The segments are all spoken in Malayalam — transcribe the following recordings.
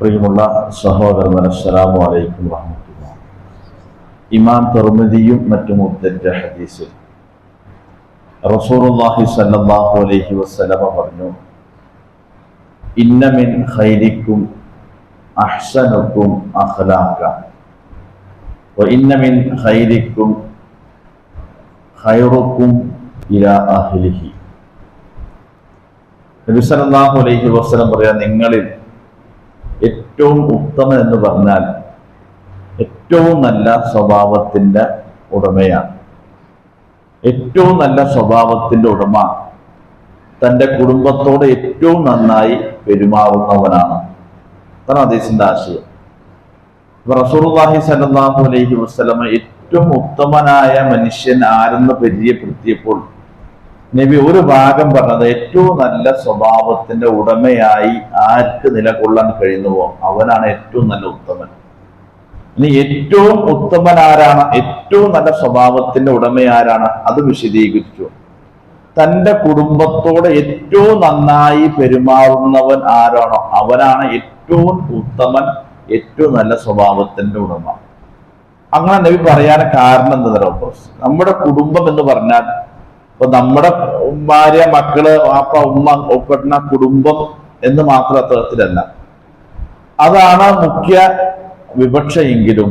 പ്രിയമുള്ള സഹോദരൻ അസ്സലാമു അലൈക്കും വറഹ്മത്തുള്ള ഇമാം തെർമിദിയും മറ്റും ഉദ്ധരിച്ച ഹദീസിൽ റസൂലുള്ളാഹി സല്ലാഹു അലൈഹി വസല്ലമ പറഞ്ഞു ഇന്ന മിൻ ഖൈരിക്കും അഹ്സനുക്കും അഖ്ലാഖ. വ ഇന്ന മിൻ ഖൈരിക്കും ഖൈറുക്കും ഇലാ അഹ്ലിഹി. നബി അലൈഹി വസല്ലം പറയാ നിങ്ങളിൽ ഏറ്റവും ഉത്തമൻ എന്ന് പറഞ്ഞാൽ ഏറ്റവും നല്ല സ്വഭാവത്തിന്റെ ഉടമയാണ്. ഏറ്റവും നല്ല സ്വഭാവത്തിന്റെ ഉടമ തന്റെ കുടുംബത്തോട് ഏറ്റവും നന്നായി പെരുമാറുന്നവനാണ്. അതാണ് അദ്ദേഹത്തിന്റെ ആശയം. റസൂർവാഹി സല്ലല്ലാഹു അലൈഹി വസ്ലമ ഏറ്റവും ഉത്തമനായ മനുഷ്യൻ ആരെന്ന് പരിചയപ്പെടുത്തിയപ്പോൾ നബി ഒരു ഭാഗം പറഞ്ഞത് ഏറ്റവും നല്ല സ്വഭാവത്തിന്റെ ഉടമയായി ആർക്ക് നിലകൊള്ളാൻ കഴിയുന്നുവോ അവനാണ് ഏറ്റവും നല്ല ഉത്തമൻ. ഇനി ഏറ്റവും ഉത്തമൻ ആരാണ് ഏറ്റവും നല്ല സ്വഭാവത്തിന്റെ ഉടമ ആരാണ് അത് വിശദീകരിച്ചു. തന്റെ കുടുംബത്തോട് ഏറ്റവും നന്നായി പെരുമാറുന്നവൻ ആരാണോ അവനാണ് ഏറ്റവും ഉത്തമൻ ഏറ്റവും നല്ല സ്വഭാവത്തിന്റെ ഉടമ. അങ്ങനെ നബി പറയാൻ കാരണം എന്താ നമ്മുടെ കുടുംബം എന്ന് പറഞ്ഞാൽ ഇപ്പൊ നമ്മുടെ ഭാര്യ മക്കൾ വാപ്പ ഉമ്മ ഒപ്പിടുന്ന കുടുംബം എന്ന് മാത്രം അത്തരത്തിലല്ല. അതാണ് മുഖ്യ വിവക്ഷയെങ്കിലും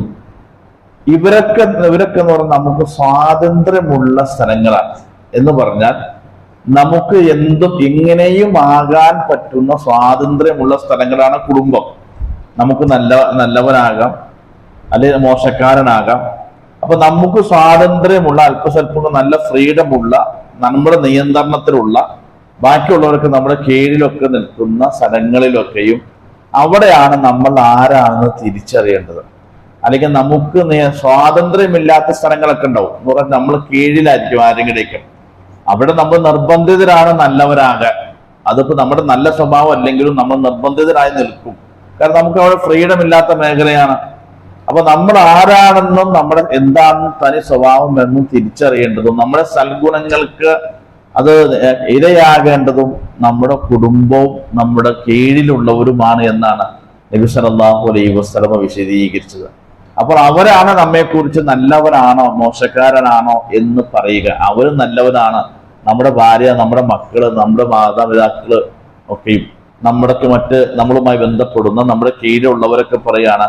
ഇവരൊക്കെ ഇവരൊക്കെ എന്ന് പറഞ്ഞാൽ നമുക്ക് സ്വാതന്ത്ര്യമുള്ള സ്ഥലങ്ങളാണ്. എന്ന് പറഞ്ഞാൽ നമുക്ക് എന്തും എങ്ങനെയും ആകാൻ പറ്റുന്ന സ്വാതന്ത്ര്യമുള്ള സ്ഥലങ്ങളാണ് കുടുംബം. നമുക്ക് നല്ല നല്ലവനാകാം അല്ലെങ്കിൽ മോശക്കാരനാകാം. അപ്പൊ നമുക്ക് സ്വാതന്ത്ര്യമുള്ള അല്പസ്വല്പം നല്ല ഫ്രീഡമുള്ള നമ്മുടെ നിയന്ത്രണത്തിലുള്ള ബാക്കിയുള്ളവർക്ക് നമ്മുടെ കീഴിലൊക്കെ നിൽക്കുന്ന സ്ഥലങ്ങളിലൊക്കെയും അവിടെയാണ് നമ്മൾ ആരാണെന്ന് തിരിച്ചറിയേണ്ടത്. അല്ലെങ്കിൽ നമുക്ക് സ്വാതന്ത്ര്യമില്ലാത്ത സ്ഥലങ്ങളൊക്കെ ഉണ്ടാവും. എന്ന് പറഞ്ഞാൽ നമ്മൾ കീഴിലായിരിക്കും ആരെങ്കിലേക്ക് അവിടെ നമ്മൾ നിർബന്ധിതരാണ് നല്ലവരാകാൻ. അതിപ്പോ നമ്മുടെ നല്ല സ്വഭാവം അല്ലെങ്കിലും നമ്മൾ നിർബന്ധിതരായി നിൽക്കും. കാരണം നമുക്ക് അവിടെ ഫ്രീഡം ഇല്ലാത്ത മേഖലയാണ്. അപ്പൊ നമ്മൾ ആരാണെന്നും നമ്മുടെ എന്താണ് തനി സ്വഭാവം എന്നും തിരിച്ചറിയേണ്ടതും നമ്മുടെ സൽഗുണങ്ങൾക്ക് അത് ഇരയാകേണ്ടതും നമ്മുടെ കുടുംബവും നമ്മുടെ കീഴിലുള്ളവരുമാണ് എന്നാണ് നബി അലൈ അലൈഹി വസല്ലമ വിശദീകരിച്ചത്. അപ്പോൾ അവരാണ് നമ്മെക്കുറിച്ച് നല്ലവരാണോ മോശക്കാരനാണോ എന്ന് പറയുക. അവരും നല്ലവരാണ്. നമ്മുടെ ഭാര്യ നമ്മുടെ മക്കൾ നമ്മുടെ മാതാപിതാക്കൾ ഒക്കെയും. നമ്മുടെ മറ്റ് നമ്മളുമായി ബന്ധപ്പെടുന്ന നമ്മുടെ കീഴിലുള്ളവരൊക്കെ പറയാണ്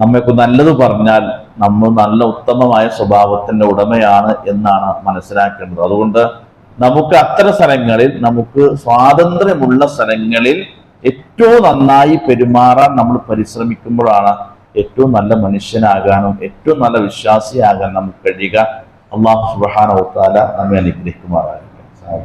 നമ്മൾക്ക് നല്ലത് പറഞ്ഞാൽ നമ്മൾ നല്ല ഉത്തമമായ സ്വഭാവത്തിന്റെ ഉടമയാണ് എന്നാണ് മനസ്സിലാക്കേണ്ടത്. അതുകൊണ്ട് നമുക്ക് അത്തരം സ്ഥലങ്ങളിൽ നമുക്ക് സ്വാതന്ത്ര്യമുള്ള സ്ഥലങ്ങളിൽ ഏറ്റവും നന്നായി പെരുമാറാൻ നമ്മൾ പരിശ്രമിക്കുമ്പോഴാണ് ഏറ്റവും നല്ല മനുഷ്യനാകാനും ഏറ്റവും നല്ല വിശ്വാസിയാകാനും നമുക്ക് കഴിയുക. അള്ളാഹു സുബാന വ തആല നമ്മെ അനുഗ്രഹിക്കുമാറാകട്ടെ.